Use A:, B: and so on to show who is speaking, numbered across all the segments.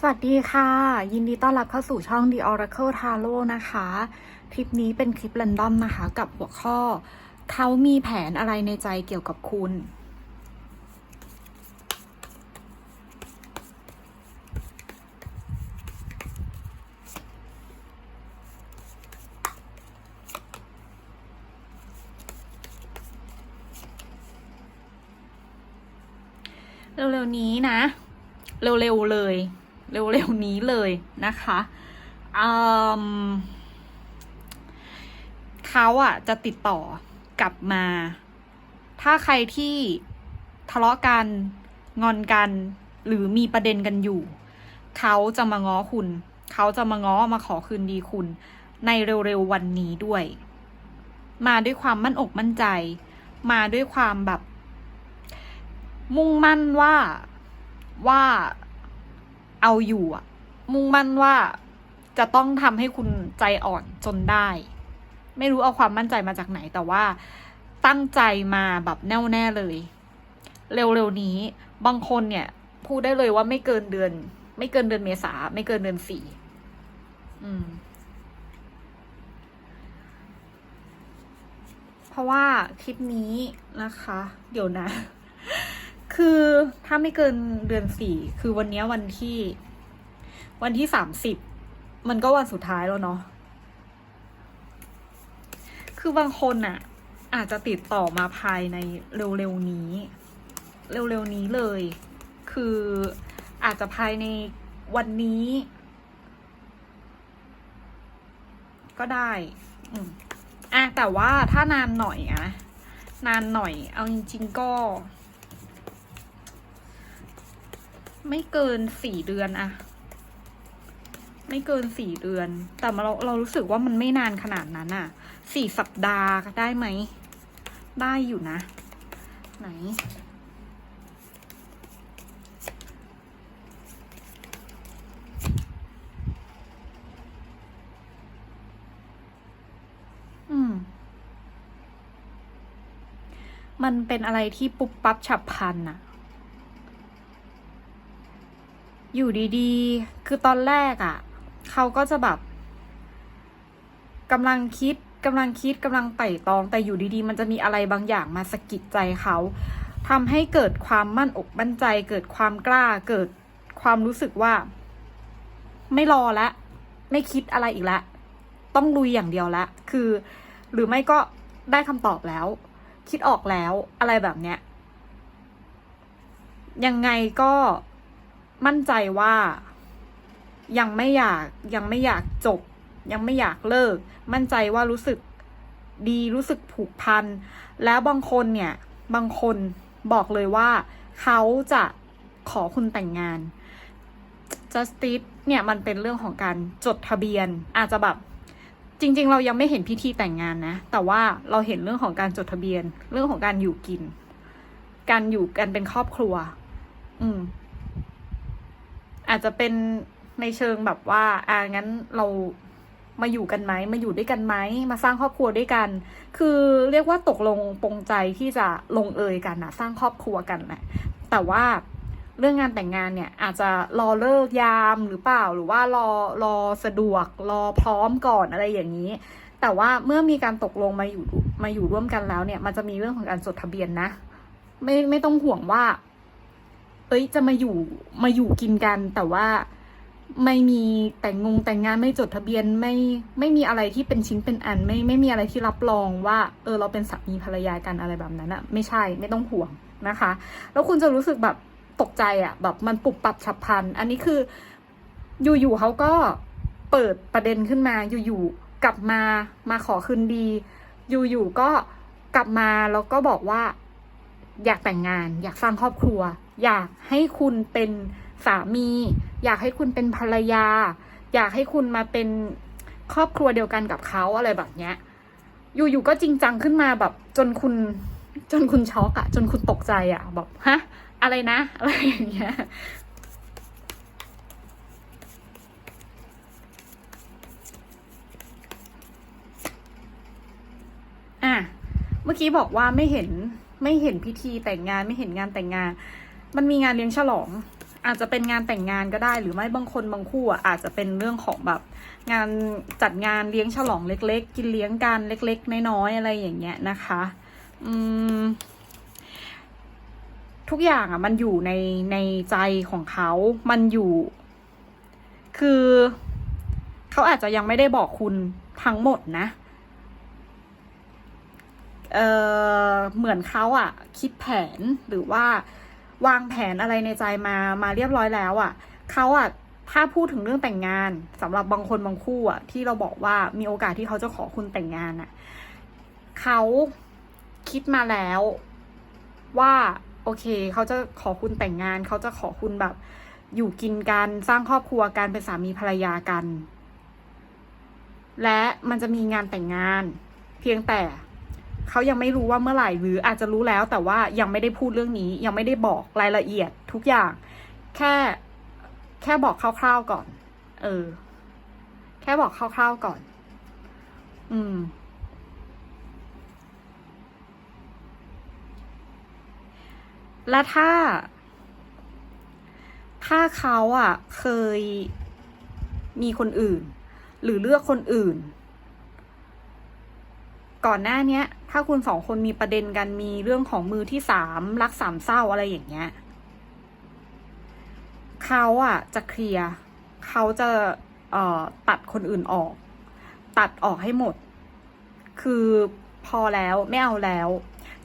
A: สวัสดีค่ะ ยินดีต้อนรับเข้าสู่ช่อง The Oracle Tarot นะคะ คลิปนี้เป็นคลิป r รนดอมนะคะ กับหัวข้อ เขามีแผนอะไรในใจเกี่ยวกับคุณ เร็วๆนี้นะ เร็วๆเลย เร็วๆนี้เลยนะคะเขาอะจะติดต่อกลับมา ถ้าใครที่ทะเลาะกันงอนกันหรือมีประเด็นกันอยู่ เขาจะมาง้อคุณ เขาจะมาง้อมาขอคืนดีคุณ ในเร็วๆวันนี้ด้วย มาด้วยความมั่นอกมั่นใจ มาด้วยความแบบ มุ่งมั่นว่าว่า เอาอยู่อะมุ่งมั่นว่าจะต้องทำให้คุณใจอ่อนจนได้ ไม่รู้เอาความมั่นใจมาจากไหน แต่ว่าตั้งใจมาแบบแน่วแน่เลย เร็วๆนี้บางคนเนี่ยพูดได้เลยว่าไม่เกินเดือน ไม่เกินเดือนเมษาไม่เกินเดือนสี่อืมเพราะว่าคลิปนี้นะคะ เดี๋ยวนะ คือถ้าไม่เกินเดือนสี่คือวันนี้วันที่ วันที่สามสิบมันก็วันสุดท้ายแล้วเนาะคือบางคนอะอาจจะติดต่อมาภายในเร็วๆนี้ เร็วๆนี้เลย คืออาจจะภายในวันนี้ ก็ได้อืมอะแต่ว่าถ้านานหน่อยอะนานหน่อย เอาจริง ๆ ก็ ไม่เกินสี่เดือนอะไม่เกินสี่เดือน แต่เราเรารู้สึกว่ามันไม่นานขนาดนั้นอะสี่สัปดาห์ได้ไหม ได้อยู่นะ ไหน อืม มันเป็นอะไรที่ปุ๊บปั๊บฉับพลันอะ อยู่ดีๆ คือตอนแรกอะ่ะ เขาก็จะแบบกำลังคิดกำลังคิดกำลังไต่ตองแต่อยู่ดีๆ มันจะมีอะไรบางอย่างมาสะกิดใจเขาทำให้เกิดความมั่นอกมั่นใจ เกิดความกล้า เกิดความรู้สึกว่า ไม่รอละไม่คิดอะไรอีกแล้วต้องลุยอย่างเดียวละคือ หรือไม่ก็ได้คำตอบแล้ว คิดออกแล้วอะไรแบบเนี้ยยังไงก็ มั่นใจว่ายังไม่อยากยังไม่อยากจบ ยังไม่อยากเลิก มั่นใจว่ารู้สึกดีรู้สึกผูกพัน แล้วบางคนเนี่ย บางคนบอกเลยว่าเขาจะขอคุณแต่งงาน justice เนี่ยมันเป็นเรื่องของการจดทะเบียน อาจจะแบบจริง ๆ เรายังไม่เห็นพิธีแต่งงานนะ แต่ว่าเราเห็นเรื่องของการจดทะเบียน เรื่องของการอยู่กิน การอยู่กันเป็นครอบครัว อืม อาจจะเป็นในเชิงแบบว่า อ่างั้นเรามาอยู่กันไหมมาอยู่ด้วยกันไหมมาสร้างครอบครัวด้วยกัน คือเรียกว่าตกลงปรงใจที่จะลงเอยกันนะสร้างครอบครัวกันนะแต่ว่าเรื่องงานแต่งงานเนี่ยอาจจะรอเลิกยามหรือเปล่าหรือว่ารอรอสะดวกรอพร้อมก่อนอะไรอย่างนี้ แต่ว่าเมื่อมีการตกลงมาอยู่มาอยู่ร่วมกันแล้วเนี่ย มันจะมีเรื่องของการจดทะเบียนนะ ไม่ไม่ต้องห่วงว่า เอ้ยจะมาอยู่มาอยู่กินกัน แต่ว่าไม่มีแต่งงงแต่งงานไม่จดทะเบียนไม่ไม่มีอะไรที่เป็นชิ้นเป็นอัน ไม่ไม่มีอะไรที่รับรองว่าเออเราเป็นสามีภรรยากันอะไรแบบนั้นอะไม่ใช่ไม่ต้องห่วงนะคะ แล้วคุณจะรู้สึกแบบตกใจอะแบบมันปุบปับฉับพลัน อันนี้คืออยู่ๆเขาก็เปิดประเด็นขึ้นมาอยู่ๆกลับมามาขอคืนดี อยู่ๆก็กลับมาแล้วก็บอกว่า อยากแต่งงาน อยากสร้างครอบครัว อยากให้คุณเป็นสามี อยากให้คุณเป็นภรรยา อยากให้คุณมาเป็นครอบครัวเดียวกันกับเขาอะไรแบบเนี้ย อยู่ๆก็จริงจังขึ้นมาแบบจนคุณจนคุณช็อกอะจนคุณตกใจอะแบบฮะ อะไรนะอะไรอย่างเงี้ยอะเมื่อกี้บอกว่าไม่เห็นไม่เห็นพิธีแต่งงานไม่เห็นงานแต่งงาน มันมีงานเลี้ยงฉลอง อาจจะเป็นงานแต่งงานก็ได้ หรือไม่บางคนบางคู่อะอาจจะเป็นเรื่องของแบบ งานจัดงานเลี้ยงฉลองเล็ก ๆ กินเลี้ยงกันเล็ก ๆ น้อยๆอะไรอย่างเงี้ยนะคะอืมทุกอย่างอะ มันอยู่ในในใจของเขา มันอยู่ คือ เขาอาจจะยังไม่ได้บอกคุณทั้งหมดนะ เออเหมือนเขาอะ คิดแผนหรือว่า วางแผนอะไรในใจมามาเรียบร้อยแล้วอะเขาอะถ้าพูดถึงเรื่องแต่งงานสำหรับบางคนบางคู่อะ ที่เราบอกว่ามีโอกาสที่เขาจะขอคุณแต่งงานอะเขาคิดมาแล้วว่าโอเคเขาจะขอคุณแต่งงาน เขาจะขอคุณแบบ อยู่กินกันสร้างครอบครัวกันเป็นสามีภรรยากัน และมันจะมีงานแต่งงาน เพียงแต่ เขายังไม่รู้ว่าเมื่อไหร่หรืออาจจะรู้แล้วแต่ว่ายังไม่ได้พูดเรื่องนี้ ยังไม่ได้บอกรายละเอียดทุกอย่าง แค่แค่บอกคร่าวๆก่อน เออ แค่บอกคร่าวๆก่อน อืม และถ้า ถ้าเขาอะ เคยมีคนอื่น หรือเลือกคนอื่น ก่อนหน้าเนี้ย ถ้าคุณสองคนมีประเด็นกันมีเรื่องของมือที่สามรักสามเศร้าอะไรอย่างเงี้ยเขาอะจะเคลียร์เขาจะเอ่อตัดคนอื่นออก ตัดออกให้หมด คือพอแล้วไม่เอาแล้ว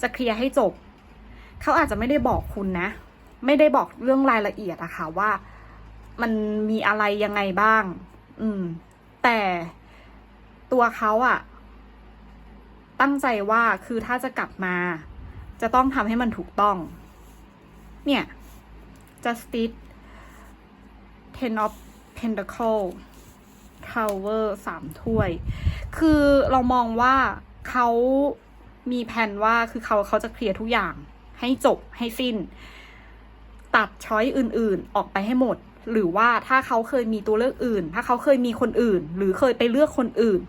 A: จะเคลียร์ให้จบ เขาอาจจะไม่ได้บอกคุณนะ ไม่ได้บอกเรื่องรายละเอียดอะค่ะว่ามันมีอะไรยังไงบ้าง อืม แต่ตัวเขาอะ ตั้งใจว่าคือถ้าจะกลับมา จะต้องทำให้มันถูกต้อง เนี่ย justice ten of pentacle tower สามถ้วย คือเรามองว่าเขามีแผนว่าคือเขาเขาจะเคลียร์ทุกอย่าง ให้จบให้สิ้น ตัดช้อยอื่น ๆ ออกไปให้หมด หรือว่าถ้าเขาเคยมีตัวเลือกอื่น ถ้าเขาเคยมีคนอื่น หรือเคยไปเลือกคนอื่น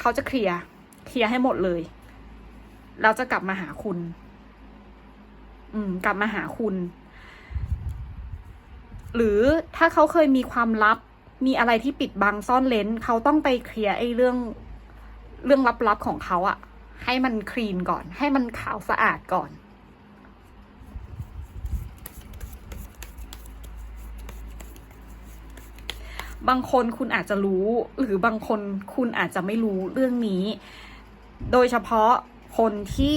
A: เขาจะเคลียร์ เคลียร์ให้หมดเลยแล้วจะกลับมาหาคุณ อืม กลับมาหาคุณ หรือถ้าเขาเคยมีความลับ มีอะไรที่ปิดบังซ่อนเลนเขาต้องไปเคลียร์ไอ้เรื่อง เรื่องลับๆของเขาอะให้มันคลีนก่อน ให้มันขาวสะอาดก่อนบางคนคุณอาจจะรู้ หรือบางคนคุณอาจจะไม่รู้เรื่องนี้ โดยเฉพาะคนที่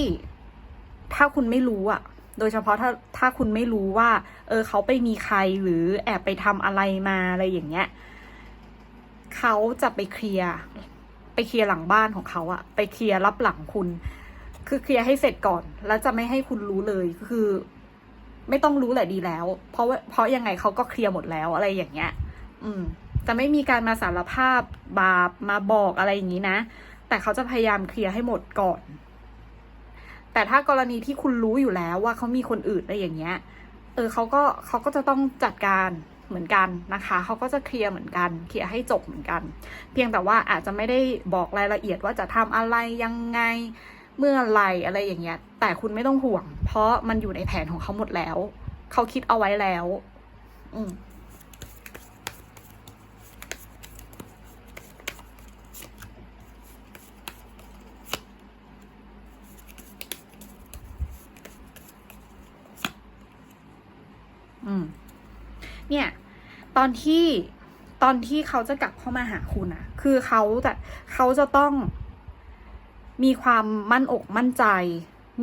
A: ถ้าคุณไม่รู้อะโดยเฉพาะถ้าถ้าคุณไม่รู้ว่า เออเขาไปมีใครหรือแอบไปทำอะไรมาอะไรอย่างเงี้ยเขาจะไปเคลียร์ไปเคลียร์หลังบ้านของเขาอะไปเคลียร์รับหลังคุณ คือเคลียร์ให้เสร็จก่อน แล้วจะไม่ให้คุณรู้เลยคือ ไม่ต้องรู้แหละดีแล้ว เพราะว่าเพราะยังไงเขาก็เคลียร์หมดแล้วอะไรอย่างเงี้ย อืม จะไม่มีการมาสารภาพบาปมาบอกอะไรอย่างนี้นะ แต่เขาจะพยายามเคลียร์ให้หมดก่อน แต่ถ้ากรณีที่คุณรู้อยู่แล้วว่าเขามีคนอื่นอะไรอย่างเงี้ย เออเขาก็เขาก็จะต้องจัดการเหมือนกันนะคะ เขาก็จะเคลียร์เหมือนกัน เคลียร์ให้จบเหมือนกัน เพียงแต่ว่าอาจจะไม่ได้บอกรายละเอียดว่าจะทำอะไรยังไงเมื่อไรอะไรอย่างเงี้ย แต่คุณไม่ต้องห่วง เพราะมันอยู่ในแผนของเขาหมดแล้ว เขาคิดเอาไว้แล้ว อืม อืม เนี่ย ตอนที่ตอนที่เขาจะกลับเข้ามาหาคุณอะคือเขาแต่เขาจะต้องมีความมั่นอกมั่นใจ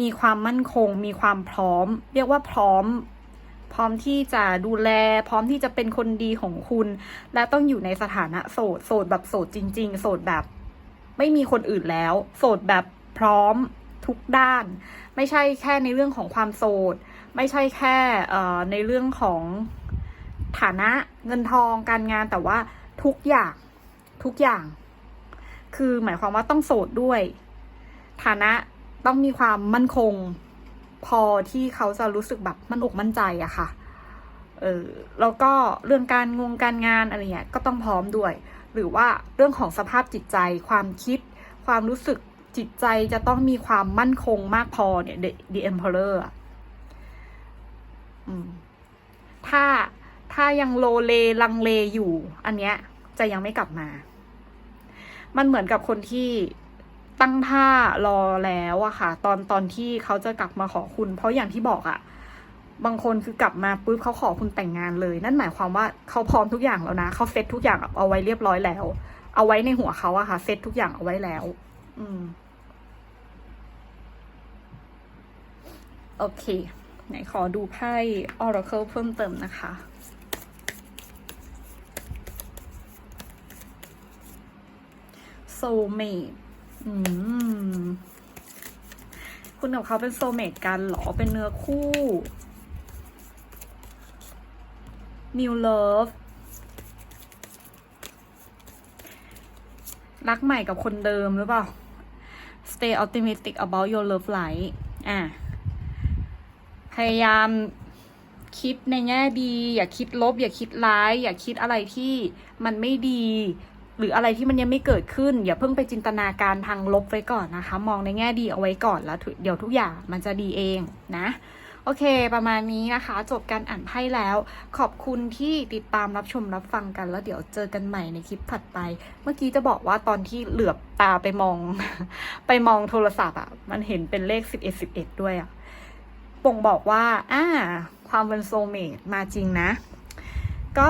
A: มีความมั่นคง มีความพร้อม เรียกว่าพร้อม พร้อมที่จะดูแล พร้อมที่จะเป็นคนดีของคุณ และต้องอยู่ในสถานะโสด โสดแบบโสดจริง ๆ โสดแบบ ไม่มีคนอื่นแล้ว โสดแบบพร้อมทุกด้าน ไม่ใช่แค่ในเรื่องของความโสด ไม่ใช่แค่ในเรื่องของ ฐานะเงินทองการงานแต่ว่าทุกอย่างทุกอย่าง คือหมายความว่าต้องโสดด้วย ฐานะต้องมีความมั่นคง พอที่เขาจะรู้สึกแบบมั่นอกมั่นใจอะค่ะเออแล้วก็เรื่องการงงการงานอะไรเงี้ยก็ต้องพร้อมด้วย หรือว่าเรื่องของสภาพจิตใจ ความคิด ความรู้สึกจิตใจจะต้องมีความมั่นคงมากพอเนี่ย The, The Emperor อะอืมถ้า ถ้ายังโลเลลังเลอยู่ อันเนี้ยจะยังไม่กลับมา มันเหมือนกับคนที่ตั้งท่ารอแล้วอะค่ะ ตอนตอนที่เขาจะกลับมาขอคุณ เพราะอย่างที่บอกอะบางคนคือกลับมาปุ๊บเขาขอคุณแต่งงานเลย นั่นหมายความว่าเขาพร้อมทุกอย่างแล้วนะเขาเซ็ตทุกอย่างเอาไว้เรียบร้อยแล้ว เอาไว้ในหัวเขาอะค่ะเซ็ตทุกอย่างเอาไว้แล้ว อืมโอเค ไหนขอดูไพ่ Oracle เพิ่มเติมนะคะ Soulmate คุณกับเขาเป็นโซเม e กันเหรอ เป็นเนื้อคู่ New Love รักใหม่กับคนเดิมหรือเปล่า Stay optimistic about your love life อะ พยายามคิดในแง่ดี อย่าคิดลบ อย่าคิดร้าย อย่าคิดอะไรที่มันไม่ดี หรืออะไรที่มันยังไม่เกิดขึ้น อย่าเพิ่งไปจินตนาการทางลบไว้ก่อนนะคะ มองในแง่ดีเอาไว้ก่อนแล้วเดี๋ยวทุกอย่างมันจะดีเองนะโอเค ประมาณนี้นะคะ จบการอ่านไพ่แล้ว ขอบคุณที่ติดตามรับชมรับฟังกัน แล้วเดี๋ยวเจอกันใหม่ในคลิปถัดไป เมื่อกี้จะบอกว่าตอนที่เหลือบตาไปมอง ไปมองโทรศัพท์อะ มันเห็นเป็นเลขสิบเอ็ดสิบเอ็ดด้วยอะป่งบอกว่าอ่าความเป็นโซเมตมาจริงนะ ก็